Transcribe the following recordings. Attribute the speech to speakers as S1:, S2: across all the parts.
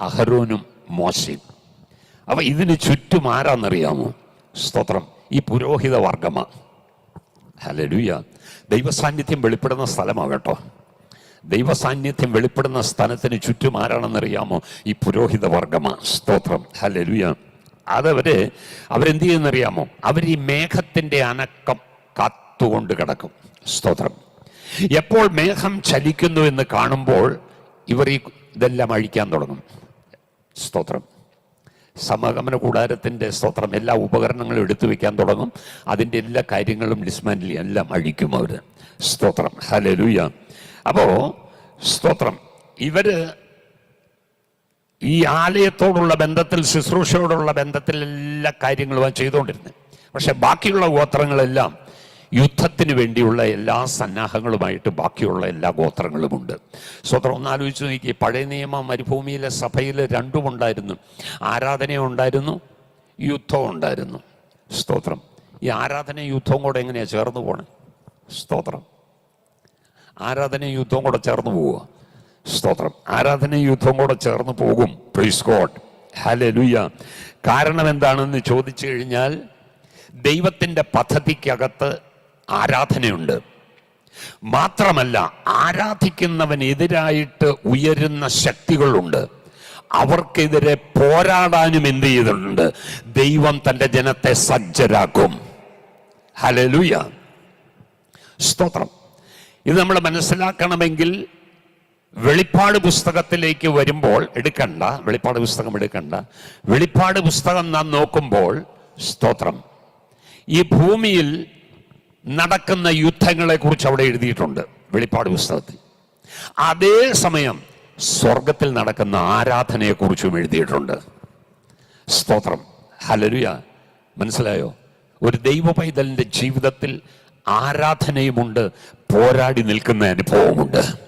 S1: അഹരോനും മോശയും. അപ്പൊ ഇതിന് ചുറ്റും ആരാന്നറിയാമോ? സ്തോത്രം. ഈ പുരോഹിത വർഗമ. ഹലലുയ ദൈവസാന്നിധ്യം വെളിപ്പെടുന്ന സ്ഥലമാണ് കേട്ടോ ദൈവസാന്നിധ്യം വെളിപ്പെടുന്ന സ്ഥലത്തിന് ചുറ്റും ആരാണെന്നറിയാമോ? ഈ പുരോഹിത വർഗമ. സ്തോത്രം. ഹലലുയ അതവര് അവരെന്ത് ചെയ്യുന്നറിയാമോ അവർ ഈ മേഘത്തിന്റെ അനക്കം കാത്തുകൊണ്ട് കിടക്കും. സ്തോത്രം. എപ്പോൾ മേഘം ചലിക്കുന്നു എന്ന് കാണുമ്പോൾ ഇവർ ഈ ഇതെല്ലാം അഴിക്കാൻ തുടങ്ങും. സ്തോത്രം. സമാഗമന കൂടാരത്തിന്റെ സ്തോത്രം. എല്ലാ ഉപകരണങ്ങളും എടുത്തു വെക്കാൻ തുടങ്ങും. അതിന്റെ എല്ലാ കാര്യങ്ങളും ഡിസ്മാൻഡിൽ എല്ലാം അഴിക്കും അവർ സ്തോത്രം. ഹലലുയ അപ്പോൾ സ്തോത്രം. ഇവർ ഈ ആലയത്തോടുള്ള ബന്ധത്തിൽ ശുശ്രൂഷയോടുള്ള ബന്ധത്തിൽ എല്ലാ കാര്യങ്ങളും ചെയ്തുകൊണ്ടിരുന്നത്. പക്ഷെ ബാക്കിയുള്ള ഗോത്രങ്ങളെല്ലാം യുദ്ധത്തിന് വേണ്ടിയുള്ള എല്ലാ സന്നാഹങ്ങളുമായിട്ട് ബാക്കിയുള്ള എല്ലാ ഗോത്രങ്ങളുമുണ്ട്. സ്വത്രം ഒന്നാലോചിച്ച് നോക്കി പഴയ നിയമ മരുഭൂമിയിലെ സഭയിൽ രണ്ടുമുണ്ടായിരുന്നു ആരാധനയും ഉണ്ടായിരുന്നു യുദ്ധവും ഉണ്ടായിരുന്നു. സ്തോത്രം. ഈ ആരാധന യുദ്ധവും കൂടെ എങ്ങനെയാണ് ചേർന്ന് പോണേ? സ്തോത്രം. ആരാധന യുദ്ധവും കൂടെ ചേർന്ന് പോവുക. സ്തോത്രം. ആരാധന യുദ്ധവും കൂടെ ചേർന്ന് പോകും. പ്രീസ് ഗോഡ് ഹലലുയ കാരണം എന്താണെന്ന് ചോദിച്ചു കഴിഞ്ഞാൽ ദൈവത്തിന്റെ പദ്ധതിക്കകത്ത് ആരാധനയുണ്ട്. മാത്രമല്ല ആരാധിക്കുന്നവനെതിരായിട്ട് ഉയരുന്ന ശക്തികളുണ്ട്. അവർക്കെതിരെ പോരാടാനും എന്ത് ചെയ്തിട്ടുണ്ട്. ദൈവം തന്റെ ജനത്തെ സജ്ജരാക്കും. ഹലലുയ സ്തോത്രം. ഇത് നമ്മൾ മനസ്സിലാക്കണമെങ്കിൽ വെളിപ്പാട് പുസ്തകത്തിലേക്ക് വരുമ്പോൾ എടുക്കണ്ട വെളിപ്പാട് പുസ്തകം എടുക്കണ്ട. വെളിപ്പാട് പുസ്തകം നാം നോക്കുമ്പോൾ സ്തോത്രം. ഈ ഭൂമിയിൽ നടക്കുന്ന യുദ്ധങ്ങളെ കുറിച്ച് അവിടെ എഴുതിയിട്ടുണ്ട് വെളിപ്പാട് പുസ്തകത്തിൽ. അതേ സമയം സ്വർഗത്തിൽ നടക്കുന്ന ആരാധനയെക്കുറിച്ചും എഴുതിയിട്ടുണ്ട്. സ്തോത്രം. ഹലരുയ മനസ്സിലായോ? ഒരു ദൈവ പൈതലിന്റെ ജീവിതത്തിൽ ആരാധനയുമുണ്ട് പോരാടി നിൽക്കുന്ന അനുഭവമുണ്ട്.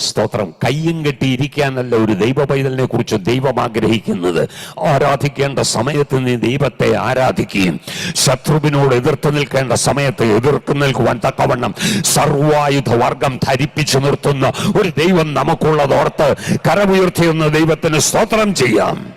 S1: സ്തോത്രം. കയ്യും കെട്ടിയിരിക്കാനല്ല ഒരു ദൈവ പൈതലിനെ കുറിച്ച് ദൈവം ആഗ്രഹിക്കുന്നത്. ആരാധിക്കേണ്ട സമയത്ത് നീ ദൈവത്തെ ആരാധിക്കുകയും ശത്രുവിനോട് എതിർത്ത് നിൽക്കേണ്ട സമയത്ത് എതിർത്ത് നിൽക്കുവാൻ തക്കവണ്ണം സർവായുധ വർഗം ധരിപ്പിച്ചു നിർത്തുന്ന ഒരു ദൈവം നമുക്കുള്ളതോർത്ത് കരമുയർത്തിയെന്ന് ദൈവത്തിന് സ്തോത്രം ചെയ്യാം.